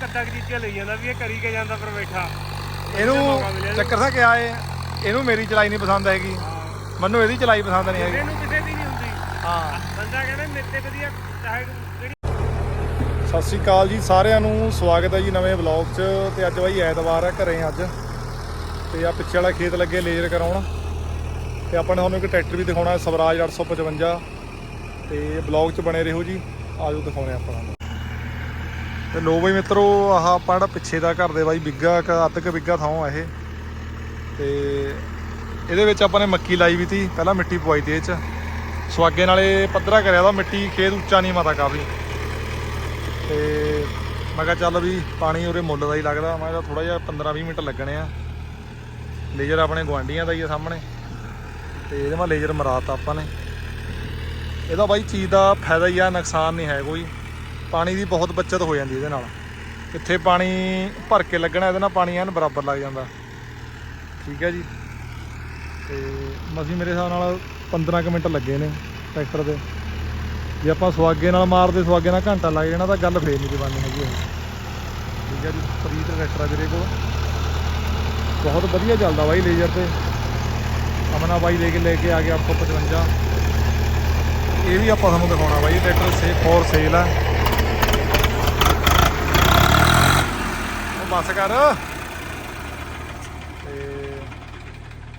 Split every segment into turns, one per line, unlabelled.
ਕੱਦਾ ਚੀਜ਼ਾਂ ਲਈ ਜਾਂਦਾ ਵੀ ਇਹ ਕਰੀ ਕੇ ਜਾਂਦਾ ਪਰ ਬੈਠਾ।
ਇਹਨੂੰ ਚੱਕਰ ਸਾ ਕਿਆ ਏ ਇਹਨੂੰ ਮੇਰੀ ਚਲਾਈ ਨਹੀਂ ਪਸੰਦ ਹੈਗੀ। ਮੈਨੂੰ ਇਹਦੀ ਚਲਾਈ ਪਸੰਦ ਨਹੀਂ ਹੈਗੀ।
ਇਹਨੂੰ ਕਿਸੇ ਦੀ ਨਹੀਂ ਹੁੰਦੀ।
ਹਾਂ।
ਬੰਦਾ ਕਹਿੰਦਾ ਮੇਤੇ ਵਧੀਆ ਚਾਹੇ
ਸਤਿ ਸ਼੍ਰੀ ਅਕਾਲ ਜੀ ਸਾਰਿਆਂ ਨੂੰ ਸਵਾਗਤ ਹੈ ਜੀ ਨਵੇਂ ਵਲੌਗ 'ਚ ਤੇ ਅੱਜ ਬਾਈ ਐਤਵਾਰ ਹੈ ਘਰੇ ਅੱਜ। ਤੇ ਆ ਪਿੱਛੇ ਵਾਲਾ ਖੇਤ ਲੱਗੇ ਲੇਜ਼ਰ ਕਰਾਉਣ। ਤੇ ਆਪਾਂ ਨੇ ਤੁਹਾਨੂੰ ਇੱਕ ਟਰੈਕਟਰ ਵੀ ਦਿਖਾਉਣਾ ਹੈ ਸਵਰਾਜ 855 ਤੇ ਵਲੌਗ 'ਚ ਬਣੇ ਰਹੋ ਜੀ ਆਜੋ ਦਿਖਾਉਣੇ ਆਪਾਂ ਤੇ ਲੋ ਬਈ ਮਿੱਤਰੋ ਆਹ ਆਪਾਂ ਜਿਹੜਾ ਪਿੱਛੇ ਦਾ ਘਰ ਦੇ ਬਾਈ ਬਿੱਗਾ ਕ ਅੱਧ ਕ ਬਿੱਗਾ ਥਾਂ ਹੈ ਇਹ। ਤੇ ਇਹਦੇ ਵਿੱਚ ਆਪਾਂ ਨੇ ਮੱਕੀ ਲਾਈ ਵੀ ਤੀ, ਪਹਿਲਾਂ ਮਿੱਟੀ ਪਵਾਈ ਤੀ ਇਹ 'ਚ। ਸੁਆਗੇ ਨਾਲੇ ਪੱਧਰਾ ਕਰਿਆ ਦਾ ਮਿੱਟੀ ਖੇਤ ਉੱਚਾ ਨਹੀਂ ਮਾਤਾ ਕਾਫੀ। ਤੇ ਮੈਂ ਕਿਹਾ ਚੱਲ ਵੀ ਪਾਣੀ ਉਰੇ ਮੁੱਲ ਦਾ ਹੀ ਲੱਗਦਾ, ਮੈਂ ਕਿਹਾ ਥੋੜਾ ਜਿਹਾ 15-20 ਮਿੰਟ ਲੱਗਣੇ ਆ। ਲੇਜ਼ਰ ਆਪਣੇ ਗਵਾਂਡੀਆਂ ਦਾ ਹੀ ਆ ਸਾਹਮਣੇ। ਤੇ ਇਹਦੇ ਮਾ ਲੇਜ਼ਰ ਮਰਾਤਾ ਆਪਾਂ ਨੇ। ਇਹਦਾ ਬਾਈ ਚੀਜ਼ ਦਾ ਫਾਇਦਾ ਹੀ ਆ, ਨੁਕਸਾਨ ਨਹੀਂ ਹੈ ਕੋਈ। ਪਾਣੀ ਦੀ ਬਹੁਤ ਬਚਤ ਹੋ ਜਾਂਦੀ ਇਹਦੇ ਨਾਲ। ਕਿੱਥੇ ਪਾਣੀ ਭਰ ਕੇ ਲੱਗਣਾ, ਇਹਦੇ ਨਾਲ ਪਾਣੀ ਐਨ ਬਰਾਬਰ ਲੱਗ ਜਾਂਦਾ। ਠੀਕ ਹੈ ਜੀ। ਤੇ ਮਸੀਂ ਮੇਰੇ ਹਿਸਾਬ ਨਾਲ 15 ਕੁ ਮਿੰਟ ਲੱਗੇ ਨੇ ਟਰੈਕਟਰ ਦੇ। ਜੇ ਆਪਾਂ ਸਵਾਗੇ ਨਾਲ ਮਾਰਦੇ ਸਵਾਗੇ ਨਾਲ ਘੰਟਾ ਲੱਗ ਜਾਣਾ ਤਾਂ ਗੱਲ ਫੇਰ ਨਹੀਂ ਜਵਾਨੀ ਹੈਗੀ ਇਹ। ਠੀਕ ਹੈ ਜੀ। ਫਰੀਦ ਟਰੈਕਟਰ ਆ ਵੀਰੇ ਕੋਲ। ਬਹੁਤ ਵਧੀਆ ਚੱਲਦਾ ਬਾਈ ਲੇਜ਼ਰ ਤੇ। ਅਮਨਾ ਬਾਈ ਲੈ ਕੇ ਲੈ ਕੇ ਆ ਗਿਆ 855 ਇਹ ਵੀ ਆਪਾਂ ਤੁਹਾਨੂੰ ਦਿਖਾਉਣਾ ਬਾਈ, ਇਹ ਟਰੈਕਟਰ ਸੇ ਫੋਰ ਸੇਲ ਆ। ਬੱਸ ਕਰ ਤੇ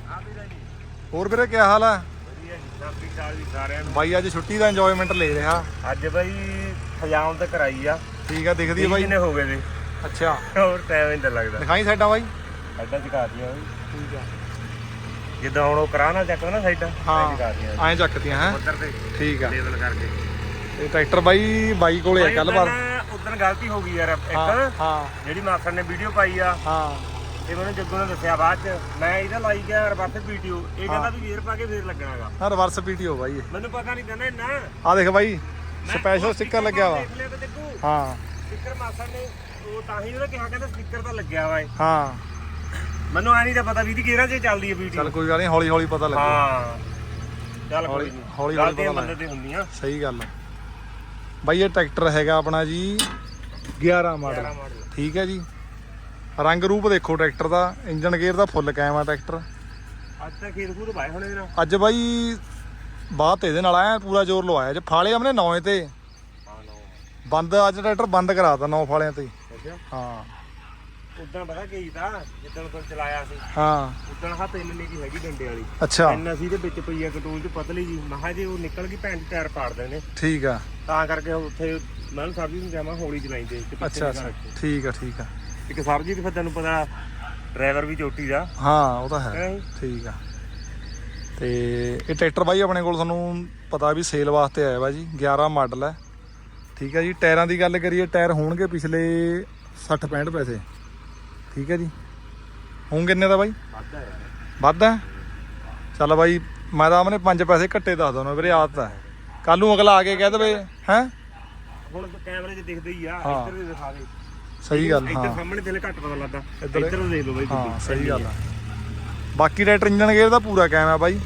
ਆ ਵੀ ਦਾ ਜੀ
ਹੋਰ ਵੀਰੇ ਕੀ ਹਾਲ ਆ?
ਵਧੀਆ ਜੀ ਸਤਿ ਸ੍ਰੀ ਅਕਾਲ ਜੀ ਸਾਰਿਆਂ ਨੂੰ।
ਬਾਈ ਅੱਜ ਛੁੱਟੀ ਦਾ ਇੰਜੋਇਮੈਂਟ ਲੈ ਰਿਹਾ।
ਅੱਜ ਬਈ ਹਜਾਮ ਤੇ ਕਰਾਈ ਆ।
ਠੀਕ ਆ ਦਿਖਦੀ ਬਾਈ।
ਨੇ ਹੋ ਗਏ ਨੇ।
ਅੱਛਾ।
ਹੋਰ ਟਾਈਮ ਤਾਂ ਲੱਗਦਾ।
ਦਿਖਾਈ ਸਾਈਡਾਂ ਬਾਈ।
ਐਡਾ ਚਕਾ ਦਿਆਂ ਬਈ।
ਠੀਕ ਆ।
ਜਿੱਦਾਂ ਹੁਣ ਉਹ ਕਰਾਣਾ ਚੱਕੋ ਨਾ ਸਾਈਡਾਂ
ਹਾਂ ਐਂ ਚੱਕਤੀਆਂ ਹੈ?
ਉੱਧਰ ਤੇ
ਠੀਕ ਆ।
ਕਰਕੇ।
ਤੇ ਟਰੈਕਟਰ ਬਾਈ ਬਾਈ ਕੋਲੇ ਆ ਕੱਲ ਬਾਰ।
ਉਦੋਂ ਗਲਤੀ ਹੋ ਗਈ ਯਾਰ ਇੱਕ।
ਹਾਂ
ਜਿਹੜੀ ਮਾਸਟਰ ਨੇ ਵੀਡੀਓ ਪਾਈ ਆ।
ਹਾਂ।
ਇਹ ਮੈਨੂੰ ਜੱਗੂ ਨੇ ਦੱਸਿਆ ਬਾਅਦ ਚ ਮੈਂ ਇਹਦਾ ਲਾਈ ਗਿਆ ਰਿਵਰਸ ਪੀਟੀਓ ਇਹ ਕਹਿੰਦਾ ਵੀ ਗੇਅਰ ਪਾ ਕੇ ਫੇਰ ਲੱਗਣਾਗਾ।
ਹਾਂ ਰਿਵਰਸ ਪੀਟੀਓ ਬਾਈ ਇਹ।
ਮੈਨੂੰ ਪਤਾ ਨਹੀਂ ਕਹਿੰਦਾ ਇੰਨਾ।
ਆ ਦੇਖ ਬਾਈ ਸਪੈਸ਼ਲ ਸਟicker ਲੱਗਿਆ ਵਾ।
ਦੇਖ ਲਿਆ ਤੇ ਜੱਗੂ
ਹਾਂ।
ਸਟicker ਮਾਸਟਰ ਨੇ ਉਹ ਤਾਂ ਹੀ ਉਹਨੇ ਕਿਹਾ ਕਹਿੰਦਾ ਸਟicker ਤਾਂ ਲੱਗਿਆ ਵਾ ਇਹ।
ਹਾਂ।
ਮੈਨੂੰ ਐ ਨਹੀਂ ਤਾਂ ਪਤਾ ਵੀ ਦੀ ਗੇਅਰਾਂ 'ਚ ਚੱਲਦੀ ਹੈ ਵੀਡੀਓ
ਚੱਲ ਕੋਈ ਗੱਲ ਨਹੀਂ ਹੌਲੀ ਹੌਲੀ ਪਤਾ ਲੱਗੂ।
ਹਾਂ। ਚੱਲ ਕੋਈ
ਹੌਲੀ-
ਨਹੀਂ
ਹੌਲੀ ਹੌਲੀ
ਗਲਤੀਆਂ
ਪਤਾ
ਬੰਦੇ ਤੇ ਹੁੰਦੀਆਂ।
ਸਹੀ ਗੱਲ ਆ। ਬਾਈ ਇਹ ਟਰੈਕਟਰ ਹੈਗਾ ਆਪਣਾ ਜੀ 11 ਮਾਡਲ। ਠੀਕ ਹੈ ਜੀ। ਰੰਗ ਰੂਪ ਦੇਖੋ ਟਰੈਕਟਰ ਦਾ ਇੰਜਨ ਗੇਅਰ ਦਾ ਫੁੱਲ ਕਾਇਮ ਆ ਟਰੈਕਟਰ।
ਅੱਜ ਤਾਂ ਭਾਏ ਹੁਣ ਇਹਦੇ
ਅੱਜ ਬਾਈ ਬਾਤ ਤੇ ਇਹਦੇ ਨਾਲ ਆਇਆ ਪੂਰਾ ਜ਼ੋਰ ਲਵਾਇਆ। ਜੇ ਫਾਲੇ ਆਪਣੇ ਨੌਵੇਂ ਤੇ।
ਹਾਂ ਨੋ।
ਬੰਦ ਅੱਜ ਟਰੈਕਟਰ ਬੰਦ ਕਰਾਤਾ ਨੌ ਫਾਲਿਆਂ ਤੇ। ਹਾਂ।
ਉਦੋਂ ਪਤਾ ਕੀ ਤਾਂ ਜਿੱਦਣ ਤੋਂ ਚਲਾਇਆ ਸੀ।
ਹਾਂ।
ਉਦੋਂ ਹੱਥ ਇੰਨੀ ਕੀ ਹੈਗੀ ਡੰਡੇ ਵਾਲੀ।
ਅੱਛਾ।
ਇੰਨਾ ਸੀ ਦੇ ਵਿੱਚ ਪਈ ਆ ਕਟੂਲ ਚ ਪਤਲੀ ਜੀ ਮਹਾ ਜੇ ਉਹ ਨਿਕਲ ਗਈ ਭੈਣ ਟਾਇਰ ਪਾੜ ਦੇਣੇ।
ਠੀਕ ਆ।
ਤਾਂ ਕਰਕੇ ਉੱਥੇ ਮੈਂ ਨਾ ਸਰਬਜੀਤ ਨੂੰ ਜਾਵਾਂ ਹੌਲੀ ਚਲਾਈ ਦੇ ਤੇ ਪਿੱਛੇ
ਅੱਛਾ
ਰੱਖੀ।
ਠੀਕ ਆ ਠੀਕ ਆ।
ਇੱਕ ਸਰਬਜੀਤ ਫਿਰ ਤੈਨੂੰ ਪਤਾ ਡਰਾਈਵਰ ਵੀ ਚੋਟੀ ਦਾ।
ਹਾਂ ਉਹ ਤਾਂ ਹੈ। ਠੀਕ ਆ। ਤੇ ਇਹ ਟਰੈਕਟਰ ਬਾਈ ਆਪਣੇ ਕੋਲ ਤੁਹਾਨੂੰ ਪਤਾ ਵੀ ਸੇਲ ਵਾਸਤੇ ਆਇਆ ਵਾ ਜੀ। 11 ਮਾਡਲ ਹੈ ਠੀਕ ਹੈ ਜੀ। ਟਾਇਰਾਂ ਦੀ ਗੱਲ ਕਰੀਏ ਟਾਇਰ ਹੋਣਗੇ ਪਿਛਲੇ 60 65 ਪੈਸੇ। ਠੀਕ ਹੈ ਜੀ। ਹੋਣ ਕਿੰਨੇ ਦਾ ਬਾਈ?
ਵਾਧਾ ਯਾਰ
ਹੈ? ਚੱਲ ਬਾਈ ਮੈਂ ਤਾਂ ਆਪਣੇ 5 ਪੈਸੇ ਘੱਟੇ ਦੱਸ ਦਉਣਾ ਵੀਰੇ ਆਦਤ ਹੈ। ਕੱਲ ਨੂੰ ਅਗਲਾ ਆ ਕੇ ਕਹਿ ਦੇਵੇ ਹੈ?
ਹੁਣ ਤਾਂ ਕੈਮਰੇ 'ਚ ਦਿਖਦੇ ਹੀ ਆ
ਹਾਂ।
ਇੱਧਰ ਵੀ ਦਿਖਾ ਦੇ।
ਸਹੀ ਗੱਲ
ਇੱਧਰ
ਹਾਂ।
ਸਾਹਮਣੇ ਤੇਲੇ ਘੱਟ ਪਤਾ ਲੱਗਦਾ
ਇੱਧਰ-
ਇੱਧਰ ਦੇਖ ਲਓ ਬਾਈ
ਹਾਂ ਸਹੀ ਗੱਲ ਆ। ਬਾਕੀ ਟਰੈਕਟਰ ਇੰਜਨ ਗੇਅਰ ਦਾ ਪੂਰਾ ਕਾਇਮ ਆ ਬਾਈ।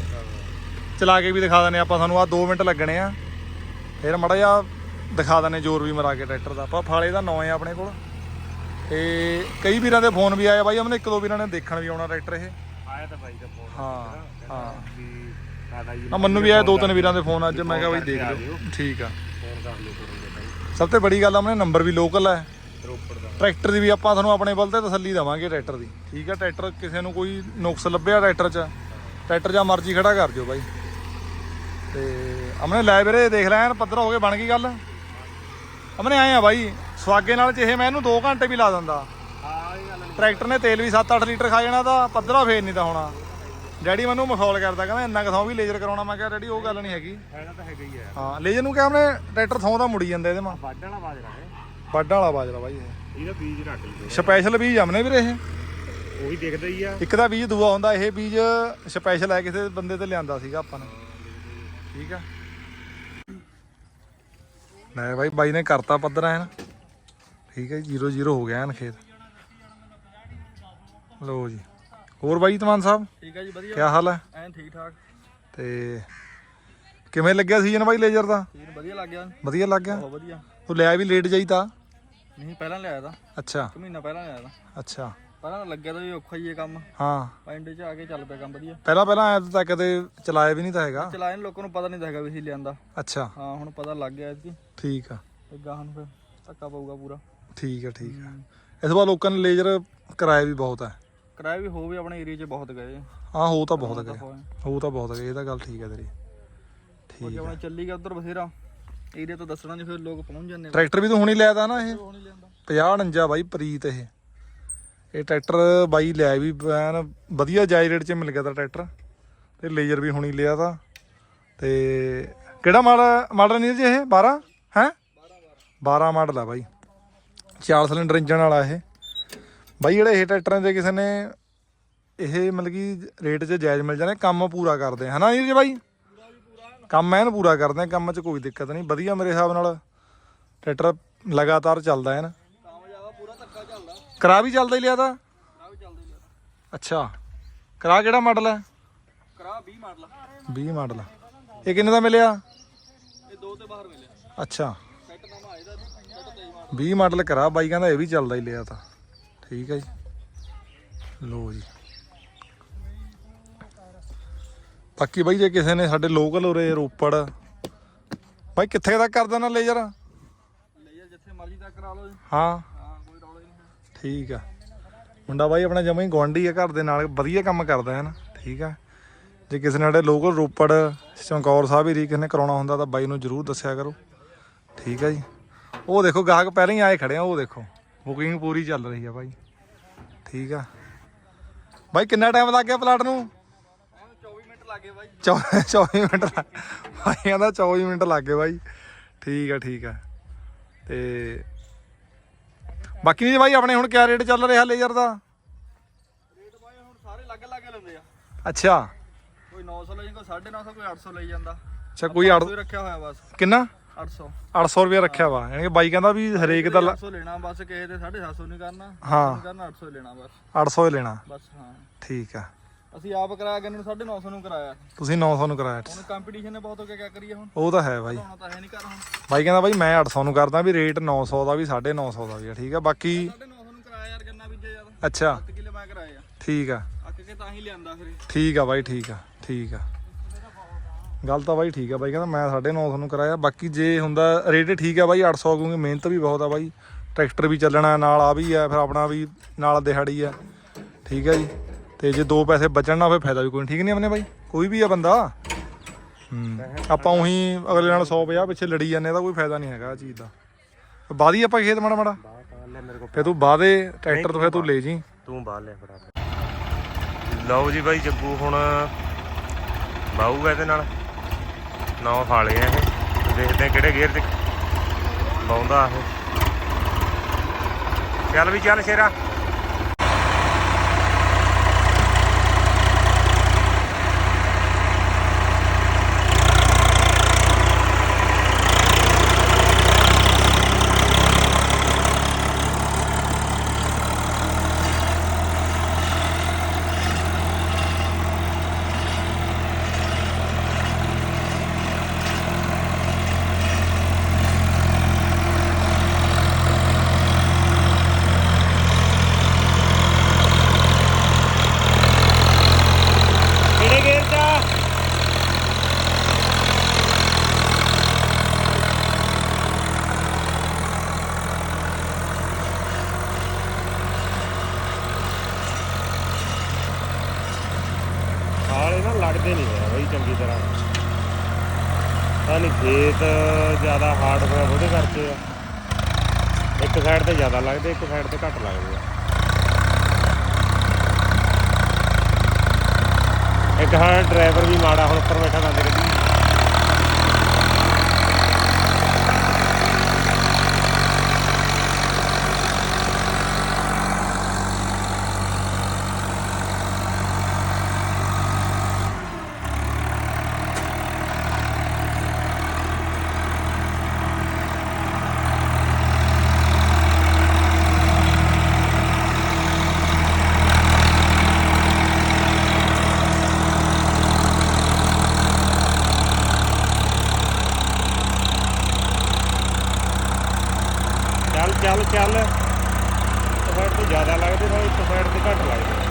ਚਲਾ ਕੇ ਵੀ ਦਿਖਾ ਦਨੇ ਆਪਾਂ ਤੁਹਾਨੂੰ ਆ 2 ਮਿੰਟ ਲੱਗਣੇ ਆ। ਫਿਰ ਮੜਾ ਜਾ ਦਿਖਾ ਦਨੇ ਜ਼ੋਰ ਵੀ ਮਰਾ ਕੇ ਟਰੈਕਟਰ ਦਾ। ਆਪਾਂ ਫਾਲੇ ਦਾ ਨੌ ਹੈ ਆਪਣੇ ਕੋਲ। ਤੇ ਕਈ ਵੀਰਾਂ ਦੇ ਫੋਨ ਵੀ ਆਏ ਬਾਈ ਆਪਣੇ ਇੱਕ ਦੋ ਵੀਰਾਂ ਨੇ ਦੇਖਣ ਵੀ ਆਉਣਾ ਟਰੈਕਟਰ ਇਹ।
ਆਇਆ ਤਾਂ ਬਾਈ ਦਾ ਫੋਨ
ਹਾਂ ਹਾਂ।
ਵੀ ਦਾਦਾ ਜੀ
ਆ ਮੈਨੂੰ ਵੀ ਆਏ ਦੋ ਤਿੰਨ ਵੀਰਾਂ ਦੇ ਫੋਨ ਅੱਜ ਮੈਂ ਕਿਹਾ ਬਾਈ ਦੇਖ
ਆ
ਲਓ। ਠੀਕ ਆ।
ਫੋਨ ਕਰ ਲਿਓ ਕਰੋਗੇ ਬਾਈ।
ਸਭ ਤੋਂ ਬੜੀ ਗੱਲ ਆਪਣੇ ਨੰਬਰ ਵੀ ਲੋਕਲ ਹੈ
ਰੋਪੜ ਦਾ।
ਟਰੈਕਟਰ ਦੀ ਵੀ ਆਪਾਂ ਤੁਹਾਨੂੰ ਆਪਣੇ ਬਲ ਤੇ ਤਸੱਲੀ ਦੇਵਾਂਗੇ ਟਰੈਕਟਰ ਦੀ। ਠੀਕ ਹੈ ਟਰੈਕਟਰ ਕਿਸੇ ਨੂੰ ਕੋਈ ਨੁਕਸ ਲੱਭਿਆ ਟਰੈਕਟਰ 'ਚ ਟਰੈਕਟਰ ਜਾਂ ਮਰਜ਼ੀ ਖੜਾ ਕਰ ਦਿਓ ਬਾਈ। ਤੇ ਅਮਨੇ ਲੈ ਵੀਰੇ ਦੇਖ ਲੈ ਐਨ ਪੱਧਰ ਹੋ ਕੇ ਬਣ ਗਈ ਗੱਲ। ਅਮਨੇ ਆਏ ਆ ਬਾਈ ਸਵਾਗੇ ਨਾਲ ਚਾਹੇ ਮੈਂ ਇਹਨੂੰ 2 ਘੰਟੇ ਵੀ ਲਾ ਦਿੰਦਾ।
ਹਾਂ ਇਹ ਗੱਲ ਨਹੀਂ
ਟਰੈਕਟਰ ਨੇ ਤੇਲ ਵੀ 7-8 ਲੀਟਰ ਖਾ ਜਾਣਾ ਤਾਂ ਪੱਧਰਾ ਫੇਰ ਨਹੀਂ ਤਾਂ ਹੋਣਾ। ਡੈਡੀ ਮੈਨੂੰ ਮਖੌਲ ਕਰਦਾ ਕਹਿੰਦਾ ਇੰਨਾ ਕਥੋਂ ਵੀ ਲੇਜ਼ਰ ਕਰਾਉਣਾ। ਮੈਂ ਕਿਹਾ ਡੈਡੀ ਉਹ ਗੱਲ ਨਹੀਂ ਹੈਗੀ।
ਫਾਇਦਾ ਤਾਂ ਹੈਗਾ ਹੀ ਆ
ਹਾਂ ਲੇਜ਼ਰ ਨੂੰ ਕਿਹਾ ਉਹਨੇ ਟਰੈਕਟਰ ਥੋਂ ਦਾ ਮੁੜੀ ਜਾਂਦਾ ਇਹਦੇ ਮਾ।
ਵੱਡ ਵਾਲਾ ਬਾਜਰਾ ਹੈ
ਵੱਡਾ ਵਾਲਾ ਬਾਜਰਾ ਬਾਈ ਇਹ।
ਇਹਦਾ ਬੀਜ ਰੱਖ ਲਈਏ।
ਸਪੈਸ਼ਲ ਬੀਜ ਆਮਨੇ ਵੀਰੇ ਇਹ।
ਉਹੀ ਦਿਖਦਾ ਹੀ ਆ।
ਇੱਕ ਦਾ ਬੀਜ ਦੂਆ ਹੁੰਦਾ ਇਹ ਬੀਜ ਸਪੈਸ਼ਲ ਹੈ ਕਿਸੇ ਬੰਦੇ ਤੇ ਲਿਆਂਦਾ ਸੀਗਾ ਆਪਾਂ ਨੇ। ਠੀਕ ਆ। ਲੈ ਬਾਈ ਬਾਈ ਨੇ ਕਰਤਾ ਪੱਧਰ ਠੀਕ ਹੈ 0 0 ਹੋ ਗਿਆ ਐਨ ਖੇਤ। ਲਓ ਜੀ। ਹੋਰ ਬਾਈ ਤਮਾਨ ਸਾਹਿਬ?
ਠੀਕ ਹੈ ਜੀ ਵਧੀਆ।
ਕੀ ਹਾਲ ਹੈ?
ਐਨ ਠੀਕ ਠਾਕ।
ਤੇ ਕਿਵੇਂ ਲੱਗਿਆ ਸੀਜ਼ਨ ਬਾਈ ਲੇਜ਼ਰ ਦਾ?
ਵਧੀਆ ਲੱਗ ਗਿਆ।
ਵਧੀਆ ਲੱਗ ਗਿਆ?
ਬਹੁਤ ਵਧੀਆ।
ਤੂੰ ਲਿਆ ਵੀ ਲੇਟ ਜਾਈ ਤਾਂ?
ਨਹੀਂ ਪਹਿਲਾਂ ਲਿਆਇਆ ਤਾਂ।
ਅੱਛਾ।
ਇੱਕ ਮਹੀਨਾ ਪਹਿਲਾਂ ਲਿਆਇਆ ਤਾਂ।
ਅੱਛਾ।
ਪਹਿਲਾਂ ਤਾਂ ਲੱਗਿਆ ਤਾਂ ਵੀ ਔਖਾ ਹੀ ਇਹ ਕੰਮ।
ਹਾਂ।
ਪਿੰਡ 'ਚ ਆ ਕੇ ਚੱਲ ਪਿਆ ਕੰਮ ਵਧੀਆ।
ਪਹਿਲਾਂ ਪਹਿਲਾਂ ਐ ਤਾਂ ਕਦੇ ਚਲਾਇਆ ਵੀ ਨਹੀਂ ਤਾਂ ਹੈਗਾ।
ਚਲਾਏ ਨੂੰ ਲੋਕਾਂ ਨੂੰ ਪਤਾ ਨਹੀਂ ਤਾਂ ਹੈਗਾ ਵੀ ਅਸੀਂ ਲਿਆਂਦਾ।
ਅੱਛਾ।
ਹਾਂ ਹੁਣ ਪਤਾ ਲੱਗ ਗਿਆ ਕਿ
ਠੀਕ ਆ।
ਤੇ ਗਾਹਾਂ ਨੂੰ ਫਿਰ ਧੱਕਾ ਪਊਗਾ ਪੂਰਾ।
ਠੀਕ ਆ ਠੀਕ ਆ। ਇਸ ਵਾਰ ਲੋਕਾਂ ਨੇ ਲੇਜ਼ਰ ਕਿਰਾਇਆ ਵੀ ਬਹੁਤ ਹੈ
ਕਿਰਾਏ ਵੀ ਹੋ ਵੀ ਆਪਣੇ ਏਰੀਆ 'ਚ ਬਹੁਤ ਗਏ।
ਹਾਂ ਹੋ ਤਾਂ ਬਹੁਤ ਗਏ। ਹੋ ਤਾਂ ਬਹੁਤ ਗਏ ਇਹ ਤਾਂ ਗੱਲ ਠੀਕ ਹੈ ਤੇਰੀ। ਠੀਕ
ਆਪਣੇ ਚੱਲੀ ਗਿਆ ਉਧਰ ਬਥੇਰਾ। ਏਰੀਆ ਤੋਂ ਦੱਸਣਾ ਨਹੀਂ ਫਿਰ ਲੋਕ ਪਹੁੰਚ ਜਾਂਦੇ
ਟਰੈਕਟਰ ਵੀ ਤੂੰ ਹੁਣੀ ਲਿਆ ਤਾ ਨਾ ਇਹ।
ਉਹ ਨਹੀਂ ਲਿਆਂਦਾ।
50 49 ਬਾਈ ਪ੍ਰੀਤ ਇਹ। ਇਹ ਟਰੈਕਟਰ ਬਾਈ ਲਿਆ ਵੀ ਐਨ ਵਧੀਆ ਜਾਇ ਰੇਟ 'ਚ ਮਿਲ ਗਿਆ ਤਾ ਟਰੈਕਟਰ। ਤੇ ਲੇਜ਼ਰ ਵੀ ਹੁਣੀ ਲਿਆ ਤਾ। ਤੇ ਕਿਹੜਾ ਮਾਡਲ ਮਾਡਲ ਨਹੀਂ ਜੀ ਇਹ? 12 ਹੈ? 12 ਮਾਡਲ ਆ ਬਾਈ। ਚਾਰ ਸਿਲੰਡਰ ਇੰਜਨ ਵਾਲਾ ਇਹ। ਬਾਈ, ਜਿਹੜੇ ਇਹ ਟਰੈਕਟਰਾਂ ਦੇ ਕਿਸੇ ਨੇ ਇਹ ਮਤਲਬ ਕਿ ਰੇਟ 'ਚ ਜਾਇਜ਼ ਮਿਲ ਜਾਣੇ, ਕੰਮ ਪੂਰਾ ਕਰਦੇ ਆ। ਹਨਾ ਜੀ ਬਾਈ? ਕੰਮ ਐਨ ਪੂਰਾ ਕਰਦੇ ਆ, ਕੰਮ 'ਚ ਕੋਈ ਦਿੱਕਤ ਨਹੀਂ। ਵਧੀਆ ਮੇਰੇ ਹਿਸਾਬ ਨਾਲ ਟਰੈਕਟਰ ਲਗਾਤਾਰ ਚੱਲਦਾ ਹੈ ਨਾ ਕਰਾ ਵੀ ਚੱਲਦਾ ਹੀ ਲਿਆ ਤਾਂ? ਅੱਛਾ। ਕਰਾ ਕਿਹੜਾ ਮਾਡਲ ਹੈ?
ਕਰਾ 20 ਮਾਡਲ।
20 ਮਾਡਲ ਇਹ ਕਿੰਨੇ ਦਾ ਮਿਲਿਆ
ਇਹ ਦੋ ਤੇ ਬਾਹਰ ਮਿਲਿਆ?
ਅੱਛਾ
ਸੈੱਟ ਨਵਾਂ ਇਹਦਾ ਸੈੱਟ 23 ਮਾਡਲ
20 ਮਾਡਲ ਕਰਾ ਬਾਈ ਕਹਿੰਦਾ ਇਹ ਵੀ ਚੱਲਦਾ ਹੀ ਲਿਆ ਤਾਂ। ਠੀਕ ਹੈ ਜੀ। ਲੋ ਜੀ। ਬਾਕੀ ਬਾਈ ਜੇ ਕਿਸੇ ਨੇ ਸਾਡੇ ਲੋਕਲ ਉਰੇ ਰੋਪੜ ਬਾਈ ਕਿੱਥੇ ਤੱਕ ਕਰ ਦੇਣਾ ਲੇਜ਼ਰ
ਲੈ ਜਾ ਜਿੱਥੇ ਮਰਜ਼ੀ ਤੱਕ ਕਰਾ ਲਓ ਜੀ।
ਹਾਂ।
ਕੋਈ ਰੌਲਾ ਹੀ। ਨਹੀਂ
ਠੀਕ ਆ। ਮੁੰਡਾ ਬਾਈ ਆਪਣਾ ਜਮਾਂ ਹੀ ਗੁਆਂਢੀ ਆ ਘਰ ਦੇ ਨਾਲ ਵਧੀਆ ਕੰਮ ਕਰਦਾ ਹੈ ਨਾ। ਠੀਕ ਆ। ਜੇ ਕਿਸੇ ਨੇ ਸਾਡੇ ਲੋਕਲ ਰੋਪੜ ਚਮਕੌਰ ਸਾਹਿਬ ਏਰੀਆ ਕਿਸੇ ਨੇ ਕਰਾਉਣਾ ਹੁੰਦਾ ਤਾਂ ਬਾਈ ਨੂੰ ਜਰੂਰ ਦੱਸਿਆ ਕਰੋ। ਠੀਕ ਆ ਜੀ। ਉਹ ਦੇਖੋ ਗਾਹਕ ਪਹਿਲਾਂ ਹੀ ਆਏ ਖੜੇ ਆ ਉਹ ਦੇਖੋ। ਬੁਕਿੰਗ ਪੂਰੀ ਚੱਲ ਰਹੀ ਆ ਬਾਈ। ਠੀਕ ਆ। ਬਾਈ ਕਿੰਨਾ ਟਾਈਮ ਲੱਗ ਗਿਆ ਪਲਾਟ ਨੂੰ?
ਐਨ 24 ਮਿੰਟ ਲੱਗੇ ਬਾਈ।
24 ਮਿੰਟ ਬਾਈ ਕਹਿੰਦਾ 24 ਮਿੰਟ ਲੱਗ ਗਏ ਬਾਈ। ਠੀਕ ਆ ਠੀਕ ਆ। ਤੇ ਬਾਕੀ ਨਹੀਂ ਬਾਈ ਆਪਣੇ ਹੁਣ ਕਿਆ ਰੇਟ ਚੱਲ ਰਿਹਾ ਲੇਜ਼ਰ ਦਾ?
ਰੇਟ ਬਾਈ ਹੁਣ ਸਾਰੇ ਲੱਗ ਲੱਗ ਲੈਂਦੇ ਆ।
ਅੱਛਾ।
ਕੋਈ 900 ਲਈ ਕੋਈ 950 ਕੋਈ 800 ਲਈ ਜਾਂਦਾ।
ਅੱਛਾ ਕੋਈ ਅੱਠ-
ਕੋਈ ਰੱਖਿਆ ਹੋਇਆ ਬਸ।
ਕਿੰਨਾ?
800
800 ਰੁਪਏ ਰੱਖਿਆ ਵਾ ਯਾਨੀ ਕਿ ਬਾਈ ਕਹਿੰਦਾ ਵੀ ਹਰੇਕ ਦਾ ਲ-
800 ਲੈਣਾ ਬਸ ਕਿਸੇ ਦੇ 750 ਨਹੀਂ ਕਰਨਾ
ਹਾਂ।
ਕਰਨਾ 800 ਹੀ ਲੈਣਾ ਬਸ।
800 ਹੀ ਲੈਣਾ।
ਬਸ ਹਾਂ।
ਠੀਕ ਆ।
ਅਸੀਂ ਆਪ ਕਰਾਇਆ ਗੰਨ ਨੂੰ 950 ਨੂੰ ਕਰਾਇਆ।
ਤੁਸੀਂ 900 ਨੂੰ ਕਰਾਇਆ।
ਹੁਣ ਕੰਪੀਟੀਸ਼ਨ ਨੇ ਬਹੁਤ ਹੋ ਗਿਆ ਕਿਆ ਕਰੀਏ ਹੁਣ?
ਉਹ ਤਾਂ ਹੈ ਬਾਈ।
ਹੋਣਾ ਤਾਂ ਹੈ ਨਹੀਂ ਕਰ ਹੁਣ।
ਬਾਈ ਕਹਿੰਦਾ ਬਾਈ ਮੈਂ 800 ਨੂੰ ਕਰਦਾ ਵੀ ਰੇਟ 900 ਦਾ ਵੀ 950 ਦਾ ਵੀ ਠੀਕ ਆ। ਬਾਕੀ
950 ਨੂੰ ਕਰਾਇਆ ਯਾਰ ਗੰਨਾ ਬੀਜੇ ਯਾਰ?
ਅੱਛਾ।
7 ਕਿੱਲੇ ਮੈਂ ਕਰਾਇਆ
ਠੀਕ ਆ।
ਅੱਕ ਕੇ ਤਾਂ ਹੀ ਲਿਆਂਦਾ ਫਿਰ।
ਠੀਕ ਆ ਬਾਈ ਠੀਕ ਆ ਠੀਕ ਆ। ਗੱਲ ਤਾਂ ਬਾਈ ਠੀਕ ਆ ਬਾਈ, ਕਹਿੰਦਾ ਮੈਂ 950 ਨੂੰ ਕਰਾਇਆ, ਬਾਕੀ ਜੇ ਹੁੰਦਾ ਰੇਟ ਠੀਕ ਆ ਬਾਈ 800 ਕਿਉਂਕਿ ਮਿਹਨਤ ਵੀ ਬਹੁਤ ਆ ਬਾਈ। ਟਰੈਕਟਰ ਵੀ ਚੱਲਣਾ, ਨਾਲ ਆ ਵੀ ਆ, ਫਿਰ ਆਪਣਾ ਵੀ ਨਾਲ ਦਿਹਾੜੀ ਆ, ਠੀਕ ਆ ਜੀ। ਤੇ ਜੇ ਦੋ ਪੈਸੇ ਬਚਣ ਨਾ ਹੋਵੇ ਫਾਇਦਾ ਵੀ ਕੋਈ ਨਹੀਂ ਠੀਕ ਨਹੀਂ ਆਪਣੇ ਬਾਈ? ਕੋਈ ਵੀ ਆ ਬੰਦਾ। ਆਪਾਂ ਉਹੀ ਅਗਲੇ ਨਾਲ 150 ਪਿੱਛੇ ਲੜੀ ਜਾਂਦੇ ਤਾਂ ਕੋਈ ਫਾਇਦਾ ਨਹੀਂ ਹੈਗਾ ਆ ਚੀਜ਼ ਦਾ। ਬਾਦੀ ਆਪਾਂ ਖੇਤ ਮਾੜਾ ਮਾੜਾ
ਲੈ ਮੇਰੇ ਕੋਲ
ਫੇ ਤੂੰ ਬਾਦੇ ਟਰੈਕਟਰ ਤੋਂ ਫੇ ਤੂੰ ਲੈ ਜੀ।
ਤੂੰ ਬਾਹਰ ਲੈ ਫੜਾ ਲਓ ਜੀ ਬਾਈ ਜੱਗੂ ਹੁਣ ਬਾਊਗਾ ਇਹਦੇ ਨਾਲ। ਨੌ ਫਾਲੇ ਆ ਇਹ। ਦੇਖਦੇ ਆ ਕਿਹੜੇ ਗੇਅਰ 'ਚ ਲਾਉਂਦਾ ਇਹ ਚੱਲ ਵੀ, ਚੱਲ ਸ਼ੇਰਾ ਕਿਹੜੇ ਗੇਅਰ 'ਚ ਆ? ਹਾਲੇ ਨਾ ਲੱਗਦੇ ਨਹੀਂ ਹੈ ਬਈ ਚੰਗੀ ਤਰ੍ਹਾਂ ਤਾਂ ਨਹੀਂ ਖੇਤ ਜ਼ਿਆਦਾ ਹਾਰਡ ਹੋਇਆ ਉਹਦੇ ਕਰਕੇ ਆ ਇੱਕ ਸਾਈਡ ਤੇ ਜ਼ਿਆਦਾ ਲੱਗਦੇ, ਇੱਕ ਸਾਈਡ ਤੇ ਘੱਟ ਲੱਗਦੇ ਆ। ਇੱਕ ਹਾਂ ਡਰਾਈਵਰ ਵੀ ਮਾੜਾ, ਹੁਣ ਉੱਪਰ ਬੈਠਾ ਦੰਦ ਕੱਢੀ ਚੱਲ ਚੱਲ ਇੱਕ ਸਾਈਡ ਤੋਂ ਜ਼ਿਆਦਾ ਲੱਗਦੇ ਨਾਲ ਇੱਕ ਸਾਈਡ ਤੇ ਘੱਟ ਲੱਗਦੇ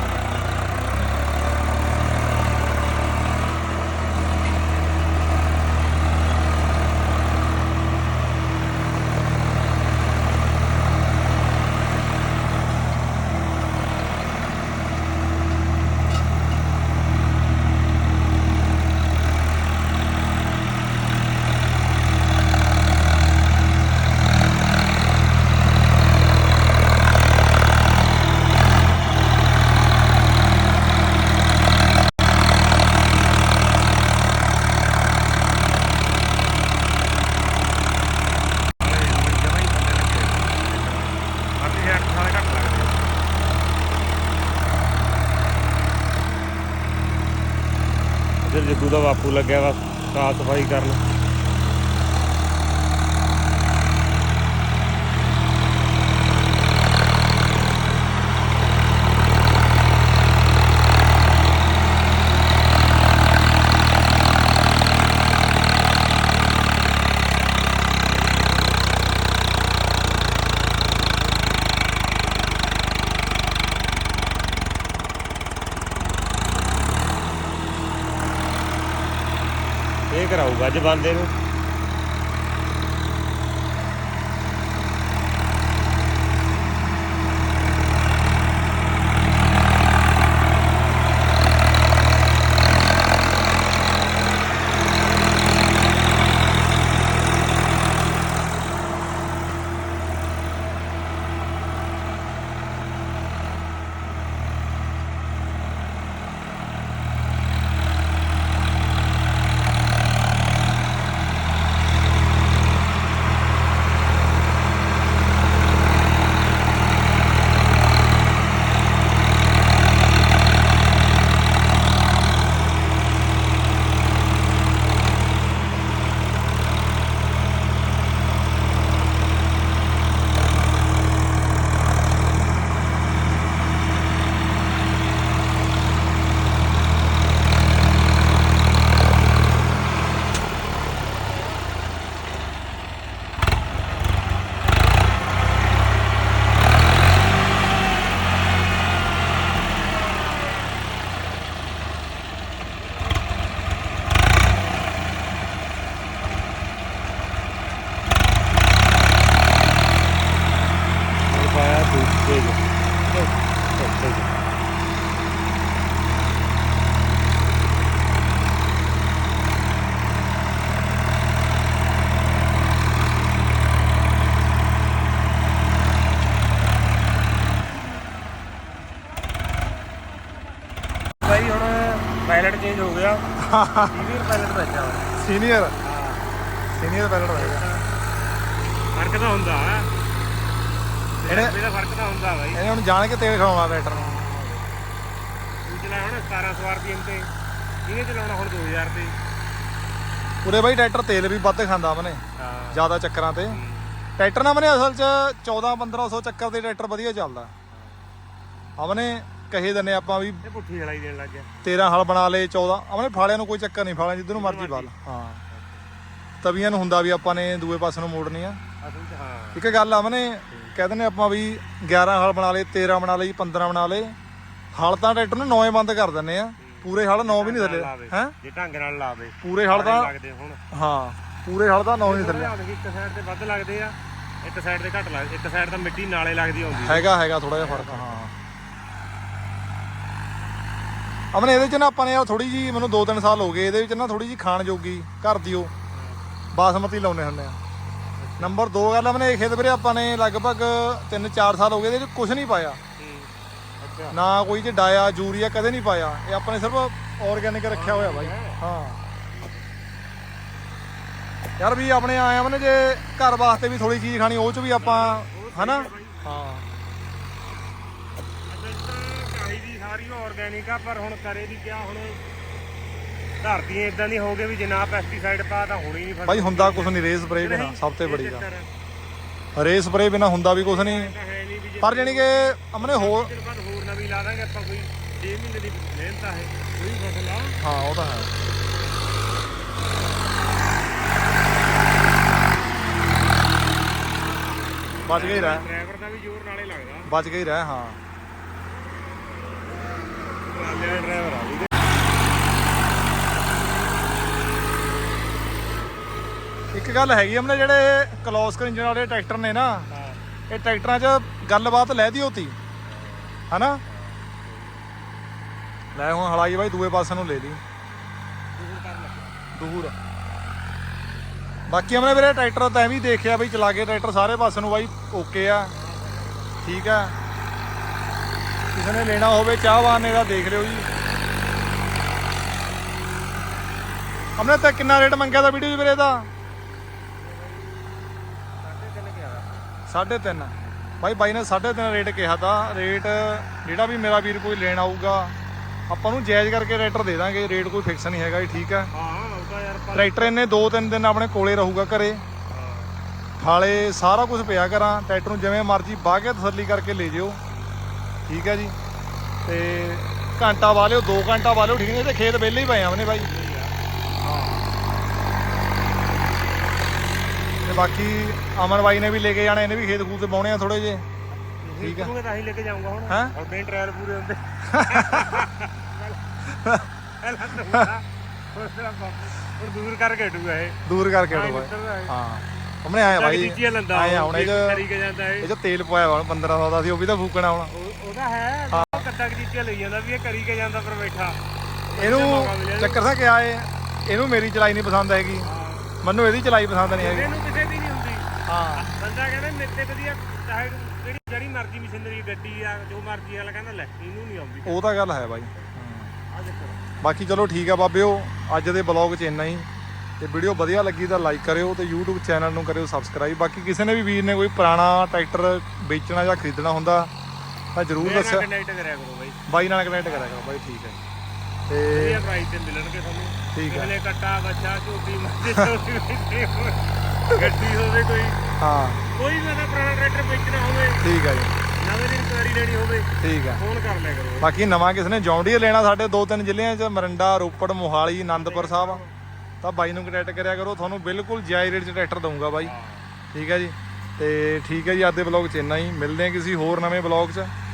ਲੱਗਿਆ ਵਾ ਸਾਫ਼ ਸਫ਼ਾਈ ਕਰਨ ਇਹ ਕਰਾਊਗਾ ਅੱਜ ਬੰਦੇ ਨੂੰ ਹੁਣ ਪਾਇਆ ਦੂਜੇ ਚ ਭਾਈ ਹੁਣ ਪਾਇਲਟ ਚੇਂਜ ਹੋ ਗਿਆ senior pilot
senior senior pilot ਹੋਏਗਾ
ਫ਼ਰਕ ਤਾਂ ਹੁੰਦਾ
ਇਹਨੇ
ਇਹਦਾ ਫ਼ਰਕ ਤਾਂ ਹੁੰਦਾ ਬਾਈ
ਇਹਨੇ ਹੁਣ ਜਾਣ ਕੇ ਤੇਲ ਖਵਾਉਣਾ ਟਰੈਕਟਰ ਨੂੰ
ਤੂੰ ਚਲਾਇਆ ਹੁਣ 1700 ਆਰਪੀਐਮ ਤੇ ਇਹਨੇ ਚਲਾਉਣਾ ਹੁਣ 2000 ਤੇ
ਉਰੇ ਬਾਈ ਟਰੈਕਟਰ ਤੇਲ ਵੀ ਵੱਧ ਖਾਂਦਾ ਮਨੇ
ਹਾਂ
ਜ਼ਿਆਦਾ ਚੱਕਰਾਂ ਤੇ ਟਰੈਕਟਰ ਨਾ ਮਨੇ ਅਸਲ 'ਚ 14 1500 ਚੱਕਰ ਦੇ ਟਰੈਕਟਰ ਵਧੀਆ ਚੱਲਦਾ ਆਪਨੇ ਕਹੇ ਦਿੰਨੇ ਆਪਾਂ ਵੀ
ਇਹ ਪੁੱਠੀ ਚਲਾਈ ਦੇਣ ਲੱਗ ਗਿਆ।
13 ਹਲ ਬਣਾ ਲਏ 14 ਆਪਣੇ ਫਾਲਿਆਂ ਨੂੰ ਕੋਈ ਚੱਕਰ ਨਹੀਂ ਫਾਲਿਆਂ ਜਿੱਧਰ ਨੂੰ ਮਰਜ਼ੀ ਪਾ ਲਾ। ਹਾਂ। ਤਵੀਆਂ ਨੂੰ ਹੁੰਦਾ ਵੀ ਆਪਾਂ ਨੇ ਦੂਏ ਪਾਸੇ ਨੂੰ ਮੋੜਨੀ ਆ।
ਅਸਲ ਚ ਹਾਂ।
ਇੱਕ ਗੱਲ ਆ ਮਨੇ ਕਹਿ ਦਿੰਦੇ ਆਪਾਂ ਵੀ 11 ਹਲ ਬਣਾ ਲਏ 13 ਬਣਾ ਲਈ 15 ਬਣਾ ਲਏ ਹਲ ਤਾਂ ਟਰੈਕਟਰ ਨੂੰ 9 ਬੰਦ ਕਰ ਦਿੰਨੇ ਆ ਪੂਰੇ ਹਲ 9 ਵੀ ਨਹੀਂ ਥੱਲੇ। ਹੈ?
ਜੇ ਢੰਗ ਨਾਲ ਲਾਵੇ
ਪੂਰੇ ਹਲ ਤਾਂ ਹਾਂ ਪੂਰੇ ਹਲ ਤਾਂ 9 ਨਹੀਂ ਥੱਲੇ।
ਥੱਲੇ ਇੱਕ ਸਾਈਡ ਤੇ ਵੱਧ ਲੱਗਦੇ ਆ ਇੱਕ ਸਾਈਡ ਤੇ ਘੱਟ ਲੱਗਦੇ ਇੱਕ ਸਾਈਡ ਤਾਂ ਮਿੱਟੀ ਨਾਲੇ ਲੱਗਦੀ ਆਉਂਦੀ
ਹੈਗਾ ਹੈਗਾ ਥੋੜਾ ਜਿਹਾ ਫ਼ਰਕ ਹਾਂ। ਆਪਣੇ ਇਹਦੇ ਚ ਨਾ ਆਪਾਂ ਨੇ ਆ ਥੋੜੀ ਜੀ ਮੈਨੂੰ 2-3 ਸਾਲ ਹੋ ਗਏ ਇਹਦੇ ਵਿੱਚ ਨਾ ਥੋੜੀ ਜੀ ਖਾਣ ਜੋਗੀ ਘਰ ਦੀ ਉਹ ਬਾਸਮਤੀ ਲਾਉਨੇ ਹੁੰਦੇ ਆ। ਨੰਬਰ 2 ਗੱਲ ਆਪਣੇ ਇਹ ਖੇਤ ਵੀਰੇ ਆਪਾਂ ਨੇ ਲਗਭਗ 3-4 ਸਾਲ ਹੋ ਗਏ ਇਹਦੇ ਚ ਕੁਝ ਨਹੀਂ ਪਾਇਆ।
ਅੱਛਾ।
ਨਾ ਕੋਈ ਚ ਡਾਇਆ ਯੂਰੀਆ ਕਦੇ ਨਹੀਂ ਪਾਇਆ। ਇਹ ਆਪਾਂ ਨੇ ਸਿਰਫ ਆਰਗੈਨਿਕ ਰੱਖਿਆ ਹੋਇਆ ਬਾਈ। ਹਾਂ ਯਾਰ ਵੀ ਆਪਣੇ ਆਏ ਆ ਨੇ ਜੇ ਘਰ ਵਾਸਤੇ ਵੀ ਥੋੜੀ ਚੀਜ਼ ਖਾਣੀ ਉਹ ਚ ਵੀ ਆਪਾਂ ਹਨਾ? ਹਾਂ
ਅਸਲ ਤਾਂ ਚਾਹੀਦੀ ਸਾਰੀ ਆਰਗੈਨਿਕ ਆ ਪਰ ਹੁਣ ਕਰੇ ਵੀ ਕਿਆ ਹੁਣ ਧਰਤੀਆਂ ਇਦਾਂ ਦੀ ਹੋ ਗਏ ਵੀ ਜੇ ਨਾ ਪੈਸਟੀਸਾਈਡ ਪਾ ਤਾਂ ਹੋਣੀ ਨਹੀਂ
ਬਾਈ ਹੁੰਦਾ ਕੁਝ ਨਹੀਂ ਰੇ ਸਪਰੇ ਬਿਨਾ ਸਭ ਤੋਂ ਬੜੀ ਗੱਲ।
ਹੈ।
ਰੇ ਸਪਰੇ ਬਿਨਾ ਹੁੰਦਾ ਵੀ ਕੁਝ ਨਹੀਂ।
ਹੈ
ਪਰ ਜਾਣੀ ਕਿ ਅਮਨੇ ਹੋਰ
ਹੋਰ ਨਵੀਂ ਲਾ ਦਾਂਗੇ ਆਪਾਂ ਕੋਈ 6 ਮਹੀਨੇ ਦੀ ਮਿਹਨਤ ਆ ਇਹ ਕੋਈ ਫਸਲ ਆ।
ਹਾਂ ਉਹ ਤਾਂ ਹੈ। ਬਚ ਗਈ ਰਹਿ।
ਡਰਾਈਵਰ ਦਾ ਵੀ ਜ਼ੋਰ ਨਾਲੇ ਲੱਗਦਾ।
ਬਚ ਗਈ ਰਹਿ ਹਾਂ।
ਨਾਲੇ ਡਰਾਈਵਰ ਆ ਵੀ
ਇੱਕ ਗੱਲ ਹੈਗੀ ਆਪਣੇ ਜਿਹੜੇ ਕਲੋਸਕਰ ਇੰਜਨ ਵਾਲੇ ਟਰੈਕਟਰ ਨੇ ਨਾ, ਇਹ ਟਰੈਕਟਰਾਂ 'ਚ ਗੱਲਬਾਤ ਲੈਦੀ ਹੋਤੀ ਹਨਾ? ਲੈ ਹੁਣ ਹਲਾਈ ਬਾਈ, ਦੂਏ ਪਾਸੇ ਨੂੰ ਲੈ ਲਈ। ਦੂਰ। ਬਾਕੀ ਆਪਣੇ ਵੀਰੇ ਟਰੈਕਟਰ ਤਾਂ ਵੀ ਦੇਖਿਆ ਬਈ ਚਲਾ ਕੇ ਟਰੈਕਟਰ ਸਾਰੇ ਪਾਸੇ ਨੂੰ ਬਾਈ ਓਕੇ ਆ, ਠੀਕ ਆ। ਕਿਸੇ ਨੇ ਲੈਣਾ ਹੋਵੇ ਚਾਹਵਾਨ ਨੇ ਦਾ ਦੇਖ ਲਿਓ ਜੀ। ਹਮਨੇ ਤਾਂ ਕਿੰਨਾ ਰੇਟ ਮੰਗਿਆ ਦਾ ਵੀਡੀਓ ਵੀਰੇ ਦਾ ਸਾਢੇ ਤਿੰਨ ਬਾਈ ਬਾਈ ਨੇ ਸਾਢੇ ਤਿੰਨ ਰੇਟ ਕਿਹਾ ਤਾਂ ਰੇਟ ਜਿਹੜਾ ਵੀ ਮੇਰਾ ਵੀਰ ਕੋਈ ਲੈਣ ਆਊਗਾ ਆਪਾਂ ਨੂੰ ਜਾਇਜ਼ ਕਰਕੇ ਰੇਟਰ ਦੇ ਦਾਂਗੇ ਰੇਟ ਕੋਈ ਫਿਕਸ ਨਹੀਂ ਹੈਗਾ ਜੀ ਠੀਕ ਆ
ਹਾਂ ਉਹਦਾ ਯਾਰ
ਟਰੈਕਟਰ ਇਹਨੇ 2-3 ਦਿਨ ਆਪਣੇ ਕੋਲੇ ਰਹੂਗਾ ਘਰੇ। ਖਾਲੇ ਸਾਰਾ ਕੁਝ ਪਿਆ ਕਰਾਂ ਟਰੈਕਟਰ ਨੂੰ ਜਿਵੇਂ ਮਰਜ਼ੀ ਬਾਹ ਕੇ ਤਸੱਲੀ ਕਰਕੇ ਲੈ ਜਿਓ। ਠੀਕ ਹੈ ਜੀ। ਤੇ ਘੰਟਾ ਵਾਲਿਓ 2 ਘੰਟਾ ਵਾਲਿਓ ਠੀਕ ਨੇ ਤੇ ਖੇਤ ਵਿਹਲੇ ਹੀ ਪਏ ਆਵਨੇ ਬਾਈ। ਤੇ ਬਾਕੀ ਅਮਨ ਬਾਈ ਨੇ ਵੀ ਲੈ ਕੇ ਜਾਣਾ ਇਹਨੇ ਵੀ ਖੇਤ ਖੂਤ ਤੇ ਬਾਉਣੇ ਆ ਥੋੜੇ ਜੇ ਠੀਕ ਆ
ਤੂੰ ਹੀ ਲੈ ਕੇ ਜਾਊਂਗਾ ਹੁਣ।
ਹੈਂ?
ਉਹਦੇ ਟਾਇਰ ਪੂਰੇ ਹੁੰਦੇ। ਪਹਿਲਾਂ ਤਾਂ ਹੁੰਦਾ, ਉਸ ਤਰ੍ਹਾਂ ਬਾਪ- ਹੁਣ ਦੂਰ ਕਰਕੇ ਹਟੂਗਾ ਇਹ।
ਦੂਰ ਕਰਕੇ
ਹਾਂ,
ਬਾਈ
ਇਹ।
ਹਾਂ। ਹਮਨੇ ਆਇਆ ਬਾਈ।
ਲੰਦਾ
ਆਏ ਹੁਣ ਇਹ 'ਚ
ਕਰੀ ਕੇ ਜਾਂਦਾ ਇਹ।
ਇਹ 'ਚ ਤੇਲ ਪਵਾਇਆ ਵਾ 1500 ਦਾ ਸੀ ਉਹ ਵੀ ਤਾਂ ਫੂਕਣਾ ਹੁਣ।
ਉਹਦਾ ਹੈ ਕੱਟਾ ਕੀਤੀਆਂ ਲਈ ਜਾਂਦਾ ਵੀ ਇਹ ਕਰੀ ਕੇ ਜਾਂਦਾ ਪਰ ਬੈਠਾ।
ਇਹਨੂੰ ਚੱਕਰ ਸਾ ਕਿਆ ਏ ਇਹਨੂੰ ਮੇਰੀ ਚਲਾਈ ਨਹੀਂ ਪਸੰਦ ਹੈਗੀ। ਮੈਨੂੰ ਇਹਦੀ ਚਲਾਈ ਪਸੰਦ ਨਹੀਂ ਹੈਗੀ।
ਇਹਨੂੰ ਕਿਸੇ ਦੀ ਨਹੀਂ ਹੁੰਦੀ।
ਹਾਂ।
ਬੰਦਾ ਕਹਿੰਦਾ ਮੇਤੇ ਵਧੀਆ ਚਾਹੇ ਜਿਹੜੀ ਜਿਹੜੀ ਮਰਜ਼ੀ ਮਸ਼ੀਨਰੀ ਗੱਡੀ ਆ ਜੋ ਮਰਜ਼ੀ ਵਾਲਾ ਕਹਿੰਦਾ ਲੈ ਇਹਨੂੰ ਨਹੀਂ ਆਉਂਦੀ।
ਉਹ ਤਾਂ ਗੱਲ ਹੈ ਬਾਈ।
ਆ ਦੇਖੋ।
ਬਾਕੀ ਚਲੋ ਠੀਕ ਆ ਬਾਬਿਓ ਅੱਜ ਦੇ ਬਲੌਗ 'ਚ ਇੰਨਾ ਹੀ। ਤੇ ਵੀਡੀਓ ਵਧੀਆ ਲੱਗੀ ਤਾਂ ਲਾਈਕ ਕਰਿਓ ਤੇ YouTube ਚੈਨਲ ਨੂੰ ਕਰਿਓ ਸਬਸਕ੍ਰਾਈਬ ਬਾਕੀ ਕਿਸੇ ਨੇ ਵੀ ਵੀਰ ਨੇ ਕੋਈ ਪੁਰਾਣਾ ਟਰੈਕਟਰ ਵੇਚਣਾ ਜਾਂ ਖਰੀਦਣਾ ਹੁੰਦਾ ਤਾਂ ਜ਼ਰੂਰ ਦੱਸਿਓ
ਕਨੈਕਟ ਕਰਿਆ ਕਰੋ ਬਾਈ।
ਬਾਈ ਨਾਲ ਕਨੈਕਟ ਕਰਿਆ ਕਰੋ ਬਾਈ ਠੀਕ ਹੈ ਤੇ
ਵਧੀਆ ਪ੍ਰਾਈਸ ਤੇ ਮਿਲਣਗੇ ਤੁਹਾਨੂੰ।
ਠੀਕ ਹੈ।
ਪਹਿਲੇ ਕੱਟਾ ਬੱਚਾ ਝੋਟੀ ਮੱਝੀ। ਗੱਡੀ ਹੋਵੇ ਕੋਈ।
ਹਾਂ।
ਕੋਈ ਵੀ ਉਹਦਾ ਪੁਰਾਣਾ ਟਰੈਕਟਰ ਵੇਚਣਾ ਹੋਵੇ
ਠੀਕ ਹੈ ਜੀ।
ਨਵੇਂ ਦੀ ਇਨਕੁਆਰੀ ਲੈਣੀ ਹੋਵੇ
ਠੀਕ ਹੈ।
ਫੋਨ ਕਰ ਲਿਆ ਕਰੋ
ਬਾਕੀ ਨਵਾਂ ਕਿਸ ਨੇ ਜੌਂਡੀਅਰ ਲੈਣਾ ਸਾਡੇ ਦੋ ਤਿੰਨ ਜ਼ਿਲ੍ਹਿਆਂ 'ਚ ਮਰਿੰਡਾ ਰੋਪੜ ਮੋਹਾਲੀ ਆਨੰਦਪੁਰ ਸਾਹਿਬ ਤਾਂ ਬਾਈ ਨੂੰ ਕੰਟੈਕਟ ਕਰਿਆ ਕਰੋ ਤੁਹਾਨੂੰ ਬਿਲਕੁਲ ਜਾਇਜ਼ ਰੇਟ 'ਚ ਟਰੈਕਟਰ ਦਊਂਗਾ ਬਾਈ। ਠੀਕ ਹੈ ਜੀ। ਤੇ ਠੀਕ ਹੈ ਜੀ ਅੱਜ ਦੇ ਬਲੌਗ 'ਚ ਇੰਨਾ ਹੀ। ਮਿਲਦੇ ਹਾਂ ਕਿਸੇ ਹੋਰ ਨਵੇਂ ਬਲੌਗ 'ਚ।